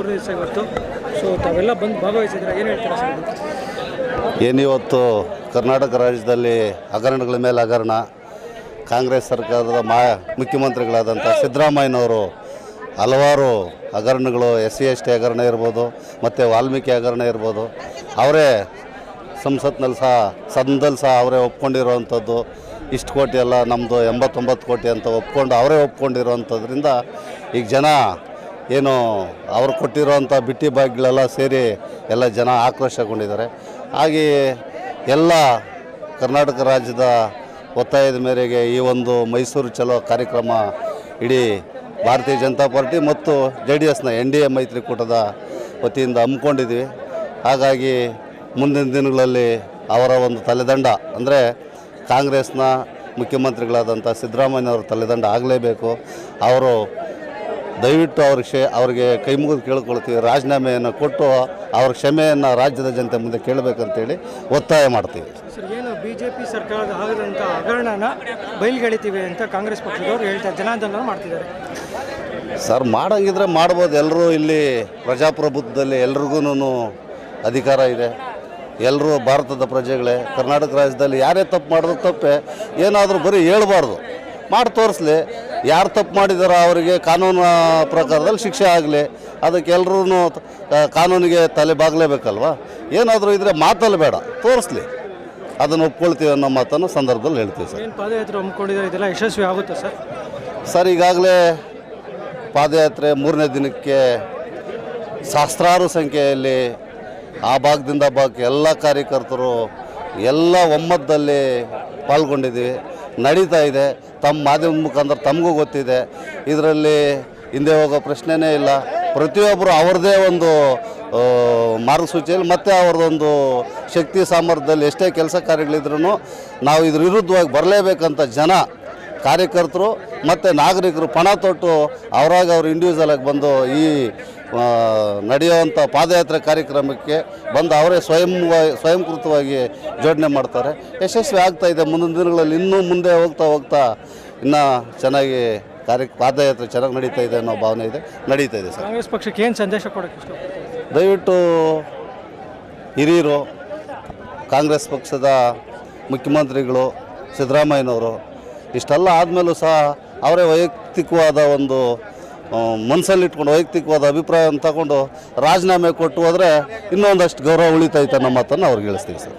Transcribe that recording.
ಮೂರನೇ ದಿವಸ ಇವತ್ತು. ಸೊ ತಾವೆಲ್ಲ ಬಂದು ಭಾಗವಹಿಸಿದ್ರೆ ಏನು ಹೇಳ್ತೀರಾ ಸರ್? ಏನಿವತ್ತು ಕರ್ನಾಟಕ ರಾಜ್ಯದಲ್ಲಿ ಹಗರಣಗಳ ಮೇಲೆ ಹಗರಣ, ಕಾಂಗ್ರೆಸ್ ಸರ್ಕಾರದ ಮಾ, ಮುಖ್ಯಮಂತ್ರಿಗಳಾದಂಥ ಸಿದ್ದರಾಮಯ್ಯನವರು ಹಲವಾರು ಹಗರಣಗಳು, ಎಸ್ ಸಿ ಎಸ್ ಟಿ ಹಗರಣ ಇರ್ಬೋದು, ಮತ್ತು ವಾಲ್ಮೀಕಿ ಹಗರಣ ಇರ್ಬೋದು. ಅವರೇ ಸಂಸತ್ನಲ್ಲಿ ಸಹ ಸದನದಲ್ಲಿ ಸಹ ಅವರೇ ಒಪ್ಕೊಂಡಿರೋವಂಥದ್ದು. ಇಷ್ಟು ಕೋಟಿ ಎಲ್ಲ ನಮ್ಮದು ಎಂಬತ್ತೊಂಬತ್ತು ಕೋಟಿ ಅಂತ ಒಪ್ಕೊಂಡು ಅವರೇ ಒಪ್ಕೊಂಡಿರೋವಂಥದ್ರಿಂದ ಈಗ ಜನ ಏನು ಅವ್ರು ಕೊಟ್ಟಿರೋವಂಥ ಬಿಟ್ಟಿ ಬಾಗಿಲೆಲ್ಲ ಸೇರಿ ಎಲ್ಲ ಜನ ಆಕ್ರೋಶಗೊಂಡಿದ್ದಾರೆ. ಹಾಗೆಯೇ ಎಲ್ಲ ಕರ್ನಾಟಕ ರಾಜ್ಯದ ಒತ್ತಾಯದ ಮೇರೆಗೆ ಈ ಒಂದು ಮೈಸೂರು ಚಲೋ ಕಾರ್ಯಕ್ರಮ ಇಡೀ ಭಾರತೀಯ ಜನತಾ ಪಾರ್ಟಿ ಮತ್ತು ಜೆ ಡಿ ಎಸ್ನ ಎನ್ ಡಿ ಎ ಮೈತ್ರಿಕೂಟದ ವತಿಯಿಂದ ಹಮ್ಮಿಕೊಂಡಿದ್ವಿ ಹಾಗಾಗಿ ಮುಂದಿನ ದಿನಗಳಲ್ಲಿ ಅವರ ಒಂದು ತಲೆದಂಡ, ಅಂದರೆ ಕಾಂಗ್ರೆಸ್ನ ಮುಖ್ಯಮಂತ್ರಿಗಳಾದಂಥ ಸಿದ್ದರಾಮಯ್ಯನವರ ತಲೆದಂಡ ಆಗಲೇಬೇಕು. ಅವರು ದಯವಿಟ್ಟು ಅವ್ರ ಕ್ಷೇ ಅವ್ರಿಗೆ ಕೈ ಮುಗಿದು ಕೇಳ್ಕೊಳ್ತೀವಿ. ರಾಜೀನಾಮೆಯನ್ನು ಕೊಟ್ಟು ಅವ್ರ ಕ್ಷಮೆಯನ್ನು ರಾಜ್ಯದ ಜನತೆ ಮುಂದೆ ಕೇಳಬೇಕಂತೇಳಿ ಒತ್ತಾಯ ಮಾಡ್ತೀವಿ. ಸರ್ ಏನು ಬಿ ಜೆ ಪಿ ಸರ್ಕಾರದ ಆಗದಂಥ ಹಗರಣನ ಬಯಲ್ಗೆಳಿತೀವಿ ಅಂತ ಕಾಂಗ್ರೆಸ್ ಪಕ್ಷದವರು ಹೇಳ್ತಾರೆ ಜನಾಂದೋಲನ ಮಾಡ್ತಿದ್ದಾರೆ. ಸರ್ ಮಾಡಂಗಿದ್ರೆ ಮಾಡ್ಬೋದು. ಎಲ್ಲರೂ ಇಲ್ಲಿ ಪ್ರಜಾಪ್ರಭುತ್ವದಲ್ಲಿ ಎಲ್ರಿಗೂ ಅಧಿಕಾರ ಇದೆ. ಎಲ್ಲರೂ ಭಾರತದ ಪ್ರಜೆಗಳೇ. ಕರ್ನಾಟಕ ರಾಜ್ಯದಲ್ಲಿ ಯಾರೇ ತಪ್ಪು ಮಾಡಿದ್ರು ತಪ್ಪೇ. ಏನಾದರೂ ಬರೀ ಹೇಳ್ಬಾರ್ದು. ಮಾಡಿ ತೋರಿಸ್ಲಿ. ಯಾರು ತಪ್ಪು ಮಾಡಿದಾರೋ ಅವರಿಗೆ ಕಾನೂನು ಪ್ರಕಾರದಲ್ಲಿ ಶಿಕ್ಷೆ ಆಗಲಿ ಅದಕ್ಕೆ ಎಲ್ಲರೂ ಕಾನೂನಿಗೆ ತಲೆ ಬಾಗಲೇಬೇಕಲ್ವ? ಏನಾದರೂ ಇದ್ದರೆ ಮಾತಲ್ಲಿ ಬೇಡ ತೋರಿಸ್ಲಿ. ಅದನ್ನು ಒಪ್ಕೊಳ್ತೀವಿ ಅನ್ನೋ ಮಾತನ್ನು ಸಂದರ್ಭದಲ್ಲಿ ಹೇಳ್ತೀವಿ ಸರ್. ಪಾದಯಾತ್ರೆ ಹಮ್ಮಿಕೊಂಡಿದ್ದಾರೆ? ಇದೆಲ್ಲ ಯಶಸ್ವಿ ಆಗುತ್ತೆ ಸರ್? ಸರ್ ಈಗಾಗಲೇ ಪಾದಯಾತ್ರೆ ಮೂರನೇ ದಿನಕ್ಕೆ ಸಹಸ್ರಾರು ಸಂಖ್ಯೆಯಲ್ಲಿ ಆ ಭಾಗದಿಂದ ಭಾಗಕ್ಕೆ ಎಲ್ಲ ಕಾರ್ಯಕರ್ತರು ಎಲ್ಲ ಒಮ್ಮತದಲ್ಲಿ ಪಾಲ್ಗೊಂಡಿದ್ದೀವಿ. ನಡೀತಾ ಇದೆ. ತಮ್ಮ ಮಾಧ್ಯಮದ ಮುಖಾಂತರ ತಮಗೂ ಗೊತ್ತಿದೆ. ಇದರಲ್ಲಿ ಹಿಂದೆ ಹೋಗೋ ಪ್ರಶ್ನೆನೇ ಇಲ್ಲ. ಪ್ರತಿಯೊಬ್ಬರು ಅವ್ರದ್ದೇ ಒಂದು ಮಾರ್ಗಸೂಚಿಯಲ್ಲಿ ಮತ್ತು ಅವ್ರದ್ದೊಂದು ಶಕ್ತಿ, ಸಾಮರ್ಥ್ಯದಲ್ಲಿ ಎಷ್ಟೇ ಕೆಲಸ ಕಾರ್ಯಗಳಿದ್ರೂ ನಾವು ಇದ್ರ ವಿರುದ್ಧವಾಗಿ ಬರಲೇಬೇಕಂತ ಜನ, ಕಾರ್ಯಕರ್ತರು ಮತ್ತು ನಾಗರಿಕರು ಪಣ ತೊಟ್ಟು ಅವರಾಗ ಅವರು ಇಂಡಿವಿಜುವಲ್ ಆಗಿ ಬಂದು ಈ ನಡೆಯುವಂಥ ಪಾದಯಾತ್ರೆ ಕಾರ್ಯಕ್ರಮಕ್ಕೆ ಬಂದು ಅವರೇ ಸ್ವಯಂ ಸ್ವಯಂಕೃತವಾಗಿ ಜೋಡಣೆ ಮಾಡ್ತಾರೆ. ಯಶಸ್ವಿ ಆಗ್ತಾ ಇದೆ. ಮುಂದಿನ ದಿನಗಳಲ್ಲಿ ಇನ್ನೂ ಮುಂದೆ ಹೋಗ್ತಾ ಹೋಗ್ತಾ ಇನ್ನೂ ಚೆನ್ನಾಗಿ ಕಾರ್ಯ ಪಾದಯಾತ್ರೆ ಚೆನ್ನಾಗಿ ನಡೀತಾ ಇದೆ ಅನ್ನೋ ಭಾವನೆ ಇದೆ. ನಡೀತಾ ಇದೆ ಸರ್. ಕಾಂಗ್ರೆಸ್ ಪಕ್ಷಕ್ಕೆ ಏನು ಸಂದೇಶ ಕೊಡೋಕ್ಕೆ ದಯವಿಟ್ಟು ಹಿರಿಯರು ಕಾಂಗ್ರೆಸ್ ಪಕ್ಷದ ಮುಖ್ಯಮಂತ್ರಿಗಳು ಸಿದ್ದರಾಮಯ್ಯನವರು ಇಷ್ಟೆಲ್ಲ ಆದಮೇಲೂ ಸಹ ಅವರೇ ವೈಯಕ್ತಿಕವಾದ ಒಂದು ಮನಸ್ಸಲ್ಲಿಟ್ಕೊಂಡು ವೈಯಕ್ತಿಕವಾದ ಅಭಿಪ್ರಾಯವನ್ನು ತಗೊಂಡು ರಾಜೀನಾಮೆ ಕೊಟ್ಟು ಹೋದರೆ ಇನ್ನೊಂದಷ್ಟು ಗೌರವ ಉಳಿತೈತೆ ನಮ್ಮ ಮಾತನ್ನು ಅವ್ರಿಗೆ ಹೇಳಿಸ್ತೀವಿ ಸರ್.